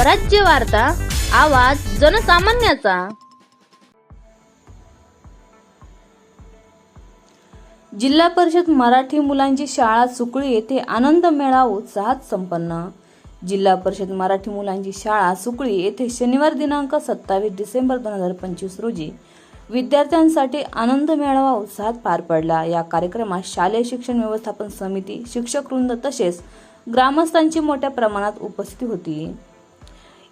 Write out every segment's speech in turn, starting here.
स्वराज्य वार्ता आवाज जनसामान्याचा. जिल्हा परिषद मराठी मुलांची शाळा सुकळी येथे आनंद मेळा उत्साहात संपन्न. जिल्हा परिषद मराठी मुलांची शाळा सुकळी येथे शनिवार दिनांक सत्तावीस डिसेंबर दोन हजार पंचवीस रोजी विद्यार्थ्यांसाठी आनंद मेळावा उत्साहात पार पडला. या कार्यक्रमात शालेय शिक्षण व्यवस्थापन समिती शिक्षक वृंद तसेच ग्रामस्थांची मोठ्या प्रमाणात उपस्थिती होती.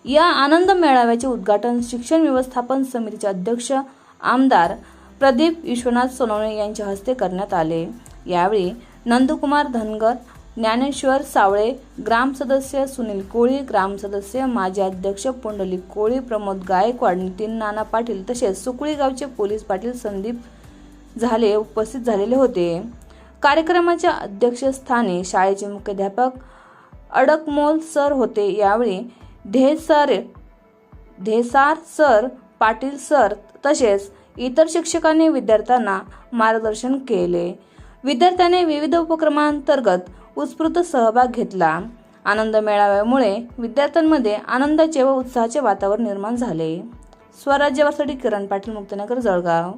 या आनंद मेळाव्याचे उद्घाटन शिक्षण व्यवस्थापन समितीचे अध्यक्ष आमदार प्रदीप विश्वनाथ सोनवणे यांच्या हस्ते करण्यात आले. यावेळी नंदकुमार धनगर ज्ञानेश्वर सावळे ग्राम सदस्य सुनील कोळी ग्राम सदस्य माजी अध्यक्ष पुंडलिक कोळी प्रमोद गायकवाड नितीन नाना पाटील तसेच सुकळी गावचे पोलीस पाटील संदीप झाले उपस्थित झालेले होते. कार्यक्रमाच्या अध्यक्षस्थानी शाळेचे मुख्याध्यापक अडकमोल सर होते. यावेळी ढेसर ढेसार सर पाटील सर तसेच इतर शिक्षकांनी विद्यार्थ्यांना मार्गदर्शन केले. विद्यार्थ्यांनी विविध उपक्रमांतर्गत उत्स्फूर्त सहभाग घेतला. आनंद मेळाव्यामुळे विद्यार्थ्यांमध्ये आनंदाचे व उत्साहाचे वातावरण निर्माण झाले. स्वराज्यवासाठी किरण पाटील मुक्तनगर जळगाव.